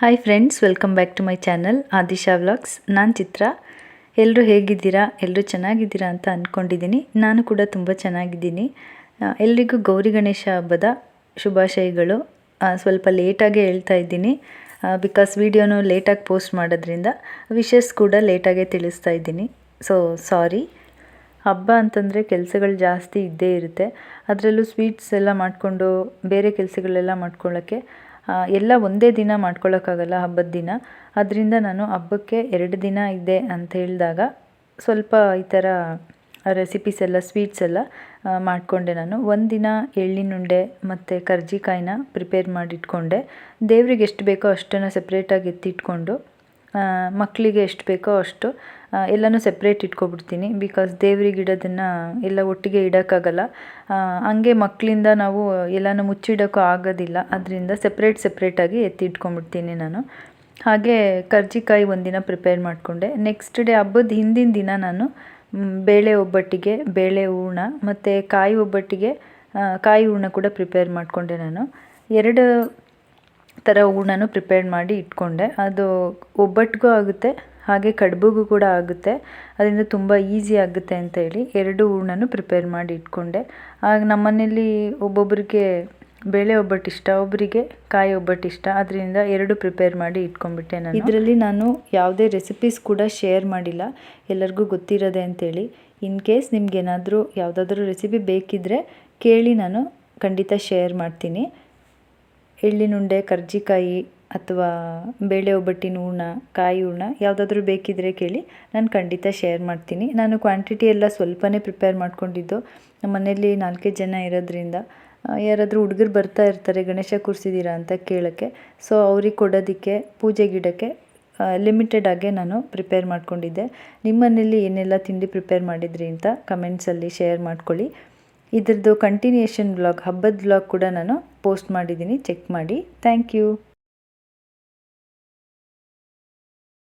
Hi friends welcome back to my channel Adisha vlogs ನಾನು ಚಿತ್ರ. ಎಲ್ಲರೂ ಹೇಗಿದ್ದೀರಾ? ಎಲ್ಲರೂ ಚೆನ್ನಾಗಿದ್ದೀರಾ ಅಂತ ಅಂದ್ಕೊಂಡಿದ್ದೀನಿ ನಾನು ಕೂಡ ತುಂಬ ಚೆನ್ನಾಗಿದ್ದೀನಿ. ಎಲ್ರಿಗೂ ಗೌರಿ ಗಣೇಶ ಹಬ್ಬದ ಶುಭಾಶಯಗಳು. ಸ್ವಲ್ಪ ಲೇಟಾಗೆ ಹೇಳ್ತಾ ಇದ್ದೀನಿ. ಬಿಕಾಸ್ ವೀಡಿಯೋನು ಲೇಟಾಗಿ ಪೋಸ್ಟ್ ಮಾಡೋದ್ರಿಂದ ವಿಷಸ್ ಕೂಡ ಲೇಟಾಗೆ ತಿಳಿಸ್ತಾ ಇದ್ದೀನಿ. ಸೊ ಸಾರಿ ಹಬ್ಬ ಅಂತಂದರೆ ಕೆಲಸಗಳು ಜಾಸ್ತಿ ಇದ್ದೇ ಇರುತ್ತೆ. ಅದರಲ್ಲೂ ಸ್ವೀಟ್ಸ್ ಎಲ್ಲ ಮಾಡಿಕೊಂಡು ಬೇರೆ ಕೆಲಸಗಳೆಲ್ಲ ಮಾಡ್ಕೊಳ್ಳೋಕ್ಕೆ ಎಲ್ಲ ಒಂದೇ ದಿನ ಮಾಡ್ಕೊಳ್ಳೋಕ್ಕಾಗಲ್ಲ ಹಬ್ಬದ ದಿನ. ಅದರಿಂದ ನಾನು ಹಬ್ಬಕ್ಕೆ ಎರಡು ದಿನ ಇದೆ ಅಂತ ಹೇಳಿದಾಗ ಸ್ವಲ್ಪ ಈ ಥರ ರೆಸಿಪೀಸ್ ಎಲ್ಲ ಸ್ವೀಟ್ಸ್ ಎಲ್ಲ ಮಾಡಿಕೊಂಡೆ ನಾನು. ಒಂದಿನ ಎಳ್ಳಿನುಂಡೆ ಮತ್ತು ಕರ್ಜಿಕಾಯಿನ ಪ್ರಿಪೇರ್ ಮಾಡಿಟ್ಕೊಂಡೆ. ದೇವ್ರಿಗೆ ಎಷ್ಟು ಬೇಕೋ ಅಷ್ಟನ್ನು ಸಪ್ರೇಟಾಗಿ ಎತ್ತಿಟ್ಕೊಂಡು ಮಕ್ಕಳಿಗೆ ಎಷ್ಟು ಬೇಕೋ ಅಷ್ಟು ಎಲ್ಲನೂ ಸೆಪ್ರೇಟ್ ಇಟ್ಕೊಬಿಡ್ತೀನಿ. ಬಿಕಾಸ್ ದೇವ್ರಿಗೆ ಇಡೋದನ್ನು ಎಲ್ಲ ಒಟ್ಟಿಗೆ ಇಡೋಕ್ಕಾಗಲ್ಲ. ಹಂಗೆ ಮಕ್ಕಳಿಂದ ನಾವು ಎಲ್ಲನೂ ಮುಚ್ಚಿಡೋಕ್ಕೂ ಆಗೋದಿಲ್ಲ. ಅದರಿಂದ ಸಪ್ರೇಟ್ ಸಪ್ರೇಟಾಗಿ ಎತ್ತಿಟ್ಕೊಂಡ್ಬಿಡ್ತೀನಿ ನಾನು. ಹಾಗೆ ಕರ್ಜಿಕಾಯಿ ಒಂದಿನ ಪ್ರಿಪೇರ್ ಮಾಡಿಕೊಂಡೆ. ನೆಕ್ಸ್ಟ್ ಡೇ ಹಬ್ಬದ ಹಿಂದಿನ ದಿನ ನಾನು ಬೇಳೆ ಒಬ್ಬಟ್ಟಿಗೆ, ಬೇಳೆ ಹೂರ್ಣ ಮತ್ತು ಕಾಯಿ ಒಬ್ಬಟ್ಟಿಗೆ ಕಾಯಿ ಹೂರ್ಣ ಕೂಡ ಪ್ರಿಪೇರ್ ಮಾಡಿಕೊಂಡೆ ನಾನು. ಎರಡು ಥರ ಹೂರ್ಣನೂ ಪ್ರಿಪೇರ್ ಮಾಡಿ ಇಟ್ಕೊಂಡೆ. ಅದು ಒಬ್ಬಟ್ಟಿಗೂ ಆಗುತ್ತೆ, ಹಾಗೆ ಕಡುಬುಗೂ ಕೂಡ ಆಗುತ್ತೆ. ಅದರಿಂದ ತುಂಬ ಈಸಿ ಆಗುತ್ತೆ ಅಂತ ಹೇಳಿ ಎರಡು ಹೂರ್ಣನೂ ಪ್ರಿಪೇರ್ ಮಾಡಿ ಇಟ್ಕೊಂಡೆ. ಆಗ ನಮ್ಮನೇಲಿ ಒಬ್ಬೊಬ್ಬರಿಗೆ ಬೇಳೆ ಒಬ್ಬಟ್ಟು ಇಷ್ಟ, ಒಬ್ಬರಿಗೆ ಕಾಯಿ ಒಬ್ಬಟ್ಟು ಇಷ್ಟ ಅದರಿಂದ ಎರಡು ಪ್ರಿಪೇರ್ ಮಾಡಿ ಇಟ್ಕೊಂಡ್ಬಿಟ್ಟೆ ನಾನು. ಇದರಲ್ಲಿ ನಾನು ಯಾವುದೇ ರೆಸಿಪೀಸ್ ಕೂಡ ಶೇರ್ ಮಾಡಿಲ್ಲ, ಎಲ್ಲರಿಗೂ ಗೊತ್ತಿರೋದೆ ಅಂತೇಳಿ ಇನ್ ಕೇಸ್ ನಿಮ್ಗೇನಾದರೂ ಯಾವುದಾದ್ರೂ ರೆಸಿಪಿ ಬೇಕಿದ್ದರೆ ಕೇಳಿ ನಾನು ಖಂಡಿತ ಶೇರ್ ಮಾಡ್ತೀನಿ. ಎಳ್ಳಿನುಂಡೆ, ಕರ್ಜಿಕಾಯಿ ಅಥವಾ ಬೇಳೆ ಒಬ್ಬಟ್ಟಿನ ಹೂರ್ಣ ಕಾಯಿ ಹೂರ್ಣ ಯಾವುದಾದ್ರೂ ಬೇಕಿದ್ದರೆ ಕೇಳಿ ನಾನು ಖಂಡಿತ ಶೇರ್ ಮಾಡ್ತೀನಿ. ನಾನು ಕ್ವಾಂಟಿಟಿ ಎಲ್ಲ ಸ್ವಲ್ಪನೇ ಪ್ರಿಪೇರ್ ಮಾಡ್ಕೊಂಡಿದ್ದು. ನಮ್ಮ ಮನೆಯಲ್ಲಿ ನಾಲ್ಕೈದು ಜನ ಇರೋದ್ರಿಂದ ಯಾರಾದರೂ ಹುಡುಗರು ಬರ್ತಾ ಇರ್ತಾರೆ, ಗಣೇಶ ಕೂರಿಸಿದ್ದೀರಾ ಅಂತ ಕೇಳೋಕ್ಕೆ. ಸೊ ಅವ್ರಿಗೆ ಕೊಡೋದಕ್ಕೆ ಪೂಜೆಗಿಡಕ್ಕೆ ಲಿಮಿಟೆಡ್ ಆಗೇ ನಾನು ಪ್ರಿಪೇರ್ ಮಾಡ್ಕೊಂಡಿದ್ದೆ. ನಿಮ್ಮ ಮನೇಲಿ ಏನೆಲ್ಲ ತಿಂಡಿ ಪ್ರಿಪೇರ್ ಮಾಡಿದ್ರಿ ಅಂತ ಕಮೆಂಟ್ಸಲ್ಲಿ ಶೇರ್ ಮಾಡ್ಕೊಳ್ಳಿ. ಇದ್ರದ್ದು ಕಂಟಿನ್ಯೂಷನ್ ಬ್ಲಾಗ್ ಹಬ್ಬದ ಬ್ಲಾಗ್ ಕೂಡ ನಾನು ಪೋಸ್ಟ್ ಮಾಡಿದ್ದೀನಿ ಚೆಕ್ ಮಾಡಿ. Thank you